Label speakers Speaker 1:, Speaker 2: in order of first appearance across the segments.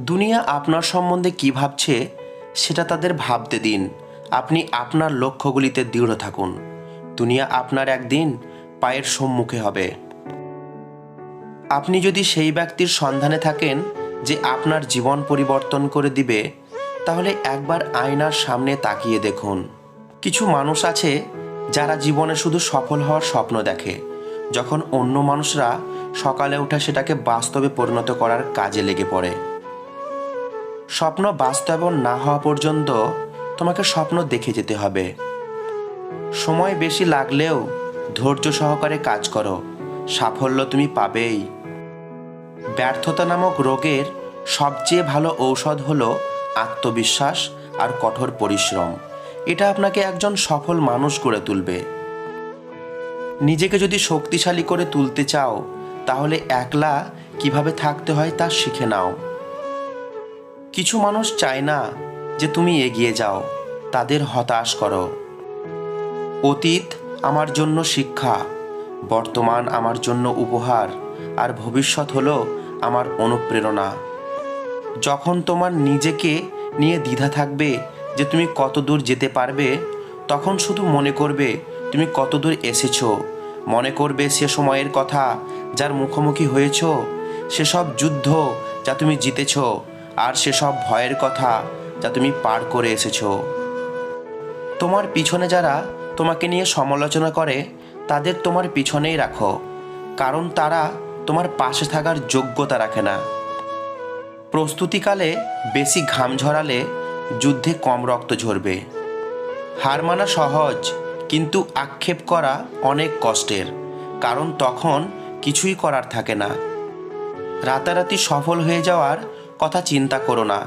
Speaker 1: দুনিয়া আপনার সম্বন্ধে কি ভাবছে, সেটা তাদের ভাবতে দিন। আপনি আপনার লক্ষ্যগুলিতে দৃঢ় থাকুন। দুনিয়া আপনার একদিন পায়ের সম্মুখে হবে। আপনি যদি সেই ব্যক্তির সন্ধানে থাকেন যে আপনার জীবন পরিবর্তন করে দিবে, তাহলে একবার আয়নার সামনে তাকিয়ে দেখুন। কিছু মানুষ আছে যারা জীবনে শুধু সফল হওয়ার স্বপ্ন দেখে। যখন অন্য মানুষরা সকালে উঠে সেটাকে বাস্তবে পরিণত করার কাজে লেগে পড়ে। স্বপ্ন বাস্তবায়ন না হওয়া পর্যন্ত তোমাকে স্বপ্ন দেখে যেতে হবে। সময় বেশি লাগলেও ধৈর্য সহকারে কাজ করো। সাফল্য তুমি পাবেই। ব্যর্থতা নামক রোগের সবচেয়ে ভালো ঔষধ হলো আত্মবিশ্বাস আর কঠোর পরিশ্রম। এটা আপনাকে একজন সফল মানুষ করে তুলবে। নিজেকে যদি শক্তিশালী করে তুলতে চাও, তাহলে একলা কীভাবে থাকতে হয় তা শিখে নাও। কিছু মানুষ চায় না যে তুমি এগিয়ে যাও, তাদের হতাশ করো। অতীত আমার জন্য শিক্ষা, বর্তমান আমার জন্য উপহার, আর ভবিষ্যৎ হলো আমার অনুপ্রেরণা। যখন তোমার নিজেকে নিয়ে দ্বিধা থাকবে যে তুমি কত দূর যেতে পারবে, তখন শুধু মনে করবে, তুমি কত দূর এসেছ? মনে করবে, সে সময়ের কথা যার মুখোমুখি হয়েছ, সেসব যুদ্ধ যা তুমি জিতেছ আর সেসব ভয়ের কথা যা তুমি পার করে এসেছ। তোমার পিছনে যারা তোমাকে নিয়ে সমালোচনা করে, তাদের তোমার পিছনেই রাখো, কারণ তারা তোমার পাশে থাকার যোগ্যতা রাখে না। প্রস্তুতিকালে বেশি ঘাম ঝরালে যুদ্ধে কম রক্ত ঝরবে। হার মানা সহজ, কিন্তু আক্ষেপ করা অনেক কষ্টের, কারণ তখন কিছুই করার থাকে না। রাতারাতি সফল হয়ে যাওয়ার কথা চিন্তা করো না।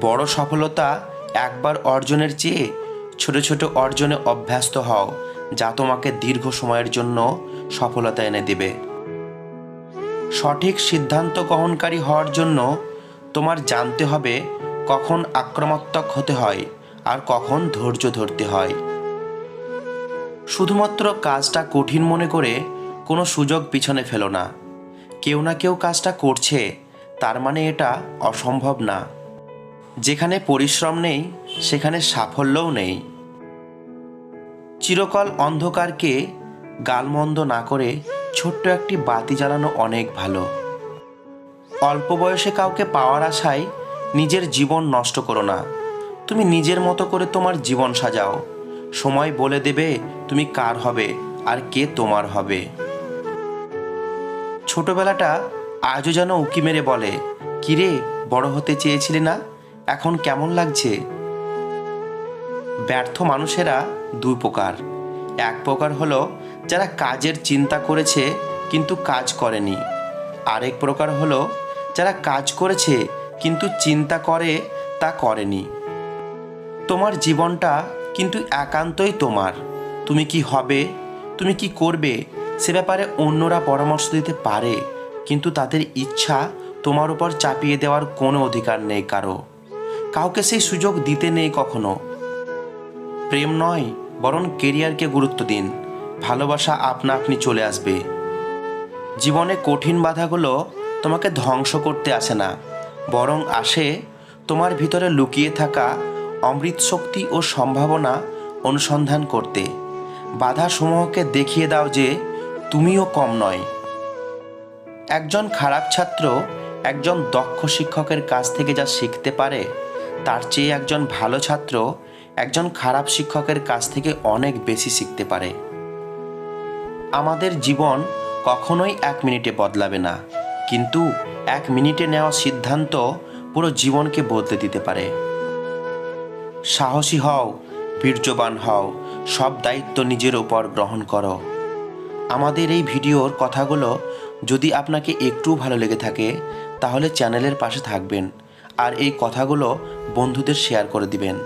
Speaker 1: বড় সফলতা একবার অর্জনের চেয়ে ছোট ছোট অর্জনে অভ্যস্ত হও, যা তোমাকে দীর্ঘ সময়ের জন্য সফলতা এনে দেবে। সঠিক সিদ্ধান্ত গ্রহণকারী হওয়ার জন্য তোমার জানতে হবে কখন আক্রমণাত্মক হতে হয় আর কখন ধৈর্য ধরতে হয়। শুধুমাত্র কাজটা কঠিন মনে করে কোনো সুযোগ পিছনে ফেলো না। কেউ না কেউ কাজটা করছে তার মানে এটা অসম্ভব না। যেখানে পরিশ্রম নেই, সেখানে সাফল্যও নেই। চিরকাল অন্ধকারকে গালমন্দ না করে ছোট্ট একটি বাতি জ্বালানো অনেক ভালো। অল্প বয়সে কাউকে পাওয়ার আশায় নিজের জীবন নষ্ট করো না। তুমি নিজের মতো করে তোমার জীবন সাজাও। সময় বলে দেবে তুমি কার হবে আর কে তোমার হবে। ছোটবেলাটা আজও যেন উকি মেরে বলে, কিরে, বড় হতে চেয়েছিলে না? এখন কেমন লাগছে? ব্যর্থ মানুষেরা দুই প্রকার। এক প্রকার হলো, যারা কাজের চিন্তা করেছে, কিন্তু কাজ করেনি। আরেক প্রকার হলো, যারা কাজ করেছে, কিন্তু চিন্তা করে, তা করেনি। তোমার জীবনটা কিন্তু একান্তই তোমার। তুমি কি হবে? তুমি কি করবে? সে ব্যাপারে অন্যরা পরামর্শ দিতে পারে। কিন্তু তাদের ইচ্ছা তোমার উপর চাপিয়ে দেওয়ার কোনো অধিকার নেই কারও। কাউকে সেই সুযোগ দিতে নেই কখনো। প্রেম নয়, বরং কেরিয়ারকে গুরুত্ব দিন। ভালোবাসা আপনা আপনি চলে আসবে। জীবনে কঠিন বাধাগুলো তোমাকে ধ্বংস করতে আসে না, বরং আসে তোমার ভিতরে লুকিয়ে থাকা অমৃত শক্তি ও সম্ভাবনা অনুসন্ধান করতে। বাধা সমূহকে দেখিয়ে দাও যে তুমিও কম নয়। একজন খারাপ ছাত্র একজন দক্ষ শিক্ষকের কাছ থেকে যা শিখতে পারে, তার চেয়ে একজন ভালো ছাত্র একজন খারাপ শিক্ষকের কাছ থেকে অনেক বেশি শিখতে পারে। আমাদের জীবন কখনোই এক মিনিটে বদলাবে না, কিন্তু এক মিনিটে নেওয়া সিদ্ধান্ত পুরো জীবনকে বদলে দিতে পারে। সাহসী হও, বীর্যবান হও, সব দায়িত্ব নিজের উপর গ্রহণ করো। আমাদের এই ভিডিওর কথাগুলো যদি আপনাকে একটু ভালো লেগে থাকে, তাহলে চ্যানেলের পাশে থাকবেন আর এই কথাগুলো বন্ধুদের শেয়ার করে দিবেন।